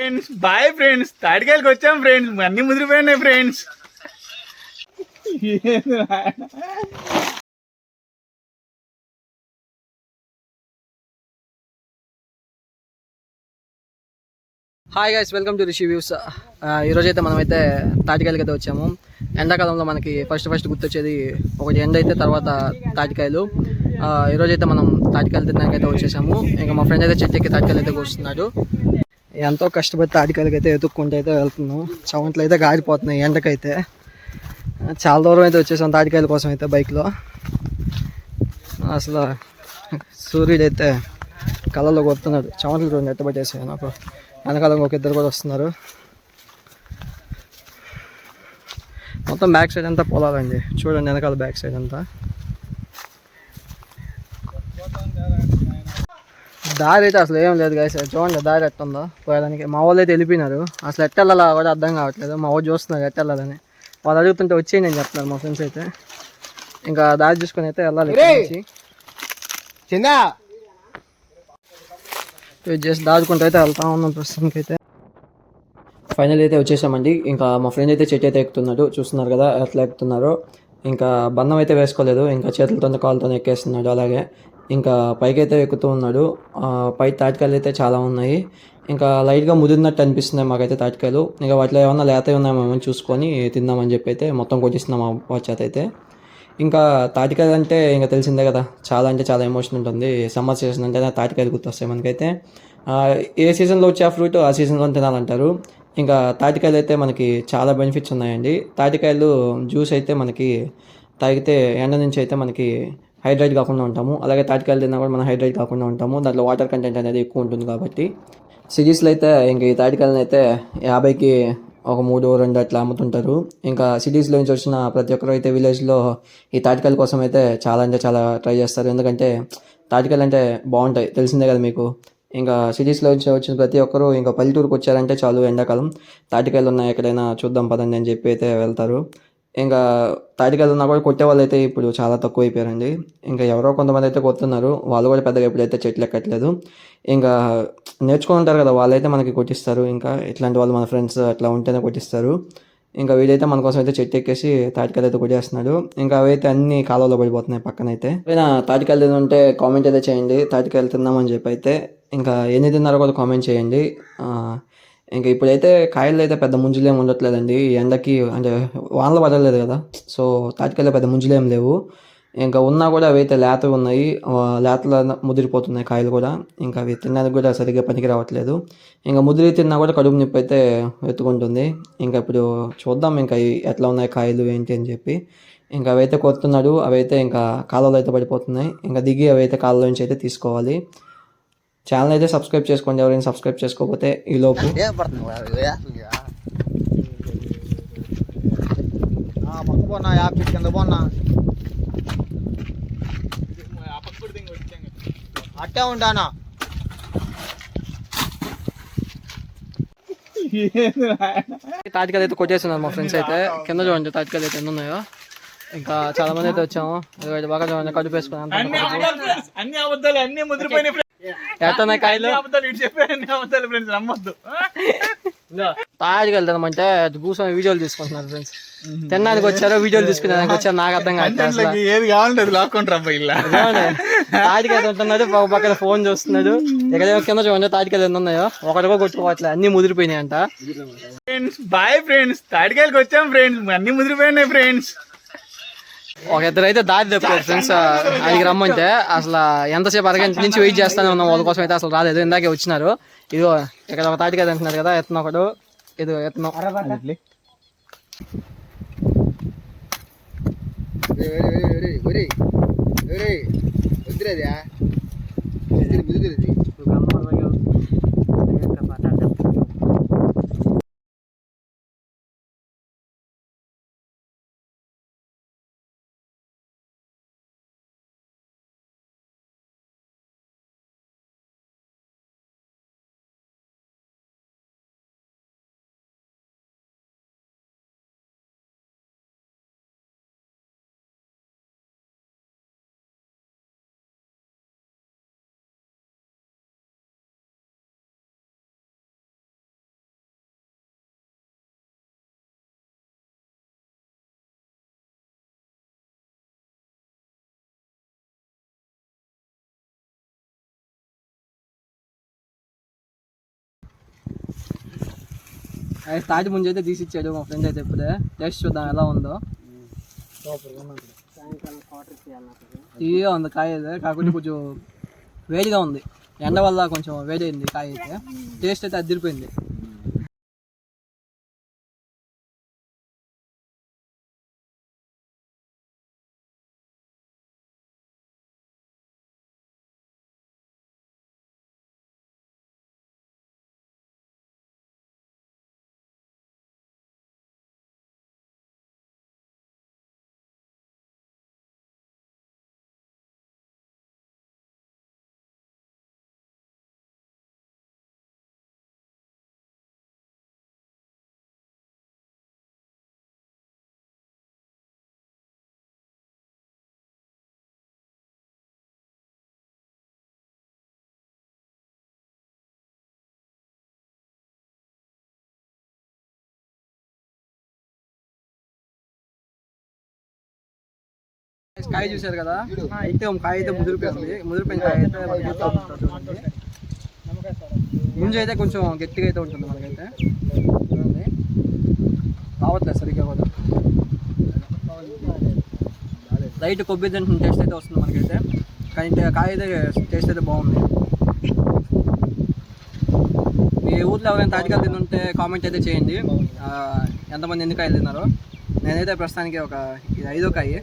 Friends bye friends తాటికాయలకి వచ్చాం friends అన్ని ముదిరిపోయినాయి friends hi guys welcome to Rishi views ఈరోజు అయితే మనమైతే తాటికాయలకి అయితే వచ్చాము. ఎండాకాలంలో మనకి ఫస్ట్ ఫస్ట్ గుర్తొచ్చేది ఒకటి ఎండ అయితే తర్వాత తాటికాయలు ఆ, ఈరోజు అయితే మనం తాటికాయలు తినడానికి అయితే వచ్చేసాము. ఇంకా మా ఫ్రెండ్ అయితే చెట్టు ఎక్కి తాటికాయలు అయితే కూర్చున్నాడు. ఎంతో కష్టపడి తాటికాయలకి అయితే అయితే వెళ్తున్నాం. చవంట్లు అయితే గారిపోతున్నాయి ఎండకైతే. చాలా దూరం అయితే వచ్చేసాం తాటికాయల కోసం అయితే బైక్లో. అసలు సూర్యుడు అయితే కళ్ళలో కొడుతున్నాడు. చవంట్లు రెండు ఎట్టబట్టేసాయి నాకు. వెనకాల ఒక ఇద్దరు కూడా వస్తున్నారు. మొత్తం బ్యాక్ సైడ్ అంతా పొలాలండి. చూడండి వెనకాల బ్యాక్ సైడ్ అంతా. దారి అయితే అసలు ఏం లేదు గాయస్ చూడండి దారి ఎట్టుందో. పోయడానికి మా వాళ్ళు అయితే వెళ్ళిపోయినారు. అసలు ఎట్ట వెళ్ళాలా కూడా అర్థం కావట్లేదు. మా వాళ్ళు చూస్తున్నారు ఎట్ట వెళ్ళాలని. వాళ్ళు అడుగుతుంటే వచ్చేయండి అని చెప్తున్నారు మా ఫ్రెండ్స్ అయితే. ఇంకా దారి చూసుకొని అయితే వెళ్ళాలి చేసి దాచుకుంటూ అయితే వెళ్తా ఉన్నాం ప్రస్తుతానికి అయితే. ఫైనల్ అయితే వచ్చేసామండి. ఇంకా మా ఫ్రెండ్ అయితే చెట్టు అయితే ఎక్కుతున్నాడు. చూస్తున్నారు కదా ఎట్లా ఎక్కుతున్నారో. ఇంకా బంధం అయితే వేసుకోలేదు. ఇంకా చేతులతో కాళ్ళతో ఎక్కేస్తున్నాడు అలాగే. ఇంకా పైకైతే ఎక్కుతూ ఉన్నాడు. పై తాటికాయలు అయితే చాలా ఉన్నాయి. ఇంకా లైట్గా ముదిరినట్టు అనిపిస్తున్నాయి మాకైతే తాటికాయలు. ఇంకా వాటిలో ఏమన్నా లేతవి మేము చూసుకొని తిందామని చెప్పి అయితే మొత్తం కొట్టిస్తున్నాం మా చేత అయితే ఇంకా తాటికాయలు అంటే ఇంకా తెలిసిందే కదా చాలా అంటే చాలా ఎమోషన్ ఉంటుంది. సమ్మర్ సీజన్ అంటే తాటికాయలు గుర్తొస్తాయి మనకైతే. ఏ సీజన్లో వచ్చే ఆ ఫ్రూట్ ఆ సీజన్లో తినాలంటారు. ఇంకా తాటికాయలు అయితే మనకి చాలా బెనిఫిట్స్ ఉన్నాయండి. తాటికాయలు జ్యూస్ అయితే మనకి తాగితే ఎండ నుంచి అయితే మనకి హైడ్రేట్ కాకుండా ఉంటాము. అలాగే తాటికాయలు తిన్నా కూడా మనం హైడ్రేట్ కాకుండా ఉంటాము. దాంట్లో వాటర్ కంటెంట్ అనేది ఎక్కువ ఉంటుంది కాబట్టి. సిటీస్లో అయితే ఇంక ఈ తాటికాయలను అయితే యాభైకి ఒక మూడు రెండు అట్లా అమ్ముతుంటారు. ఇంకా సిటీస్లో నుంచి వచ్చిన ప్రతి ఒక్కరు అయితే విలేజ్లో ఈ తాటికాయల కోసం అయితే చాలా అంటే చాలా ట్రై చేస్తారు. ఎందుకంటే తాటికాయలు అంటే బాగుంటాయి. తెలిసిందే కదా మీకు. ఇంకా సిటీస్లో నుంచి వచ్చిన ప్రతి ఒక్కరు ఇంకా పల్లెటూరుకు వచ్చారంటే చాలు ఎండాకాలం. తాటికాయలు ఉన్నాయి ఎక్కడైనా చూద్దాం పదండి అని చెప్పి అయితే వెళ్తారు. ఇంకా తాటికాయలు ఉన్నా కూడా కొట్టే వాళ్ళు అయితే ఇప్పుడు చాలా తక్కువ అయిపోయారండి ఇంకా ఎవరో కొంతమంది అయితే కొడుతున్నారు. వాళ్ళు కూడా పెద్దగా ఎప్పుడైతే చెట్లు ఎక్కట్లేదు. ఇంకా నేర్చుకుని ఉంటారు కదా వాళ్ళైతే మనకి కొట్టిస్తారు. ఇంకా ఇట్లాంటి వాళ్ళు మన ఫ్రెండ్స్ అట్లా ఉంటేనే కొట్టిస్తారు. ఇంకా వీడైతే మన కోసం అయితే చెట్టు ఎక్కేసి తాటికాయలు అయితే కొట్టేస్తున్నాడు. ఇంకా అవైతే అన్ని కాలువలో పడిపోతున్నాయి పక్కన అయితే ఏదైనా తాటికాయలు కామెంట్ అయితే చేయండి. తాటికాయలు తిన్నామని చెప్పి అయితే ఇంకా ఎన్ని తిన్నారో కూడా కామెంట్ చేయండి. ఇంకా ఇప్పుడైతే కాయలు అయితే పెద్ద ముంజులు ఏమి ఉండట్లేదండి. ఎండకి అంటే వానలు పడలేదు కదా. సో తాటికాయలు పెద్ద ముంజులు లేవు. ఇంకా ఉన్నా కూడా అవి అయితే లేతలు ఉన్నాయి. లేతలు ముదిరిపోతున్నాయి కాయలు కూడా. ఇంకా అవి తినడానికి కూడా సరిగ్గా పనికి రావట్లేదు. ఇంకా ముదిరి తిన్నా కూడా కడుపు నొప్పి అయితే ఎత్తుకుంటుంది ఇంకా ఇప్పుడు చూద్దాం ఇంకా ఎట్లా ఉన్నాయి కాయలు ఏంటి అని చెప్పి. ఇంకా అవైతే కొడుతున్నాడు. అవైతే ఇంకా కాలువలో అయితే పడిపోతున్నాయి. ఇంకా దిగి అవైతే కాలువలో నుంచి అయితే తీసుకోవాలి. ఛానల్ అయితే సబ్స్క్రైబ్ చేసుకోండి ఎవరైనా సబ్స్క్రైబ్ చేసుకోకపోతే ఈ లోపు. పక్క పోనా? కింద పోనా? అట్టే ఉంటానా? తాటికాయలు అయితే కొట్టేస్తున్నారు మా ఫ్రెండ్స్ అయితే. కింద చూడండి తాటికాయలు అయితే ఎన్ని ఉన్నాయో. ఇంకా చాలా మంది అయితే వచ్చాము. బాగా చూడండి కడుపు వేసుకుని అంతా. అన్ని అబద్ధాలు. అన్ని అబద్ధాలు ఎట్టున్నాయి కాయలు? ఫ్రెండ్స్ నమ్మొద్దు. తాటికాయలు తినమంటే కూర్చొని వీడియోలు తీసుకుంటున్నారు ఫ్రెండ్స్ తినడానికి వచ్చారో వీడియోలు తీసుకునేదానికి వచ్చారు నాకు అర్థం కాదు ఏది కావాలంటే అది లాక్కుంటారు అబ్బాయి ఇలా. చూడండి, తాటికాయ తింటున్నాడు ఒక పక్కన ఫోన్ చూస్తున్నాడు. ఇక్కడ కింద చూడండి తాటికాయలు ఉన్నాయో ఒకటి కూడా కొట్టుకోవట్లేదు అన్ని ముదిరిపోయినాయి అంట ఫ్రెండ్స్ బాయ్ ఫ్రెండ్స్ తాటికాయలకి వచ్చాం ఫ్రెండ్స్ అన్ని ముదిరిపోయినాయి ఫ్రెండ్స్ ఒక ఇద్దరు అయితే దారి తప్పారు ఫ్రెండ్స్ అడిగి రమ్మంటే అసలు ఎంతసేపు అరగంట నుంచి వెయిట్ చేస్తానే ఉన్నాం వాళ్ళ కోసం అయితే అసలు రాలేదు. ఇందాకే వచ్చినారు. ఇదిగో ఇక్కడ ఒక తాటికాయ తింటున్నారు కదా ఎత్తున ఒకడు. ఇది ఎత్తున వద్దులేదా అది తాటి ముందు అయితే తీసి ఇచ్చాడు మా ఫ్రెండ్ అయితే ఇప్పుడే. టేస్ట్ చూద్దాం ఎలా ఉందో. తీయగా ఉంది కాయ అయితే కాకుండా కొంచెం వేడిగా ఉంది. ఎండ వల్ల కొంచెం వేడైంది కాయ అయితే. టేస్ట్ అయితే అదిరిపోయింది. కాయ చూశారు కదా? అయితే ఒక కాయ అయితే ముదిరిపోయింది ముదిరిపోయిన కాయ అయితే చూడండి. ముంజ అయితే కొంచెం గట్టిగా అయితే ఉంటుంది మనకైతే. చూడండి రావట్లేదు సరిగ్గా కూడా. లైట్ కొబ్బరి తింటున్న టేస్ట్ అయితే వస్తుంది మనకైతే. కానీ కాయ అయితే టేస్ట్ అయితే బాగుంది. మీ ఊర్లో ఎవరైనా తాటికాయలు తింటుంటే కామెంట్ అయితే చేయండి. ఎంతమంది ఎన్ని కాయలు తిన్నారో. నేనైతే ప్రస్తుతానికి ఒక ఇది ఐదో కాయ.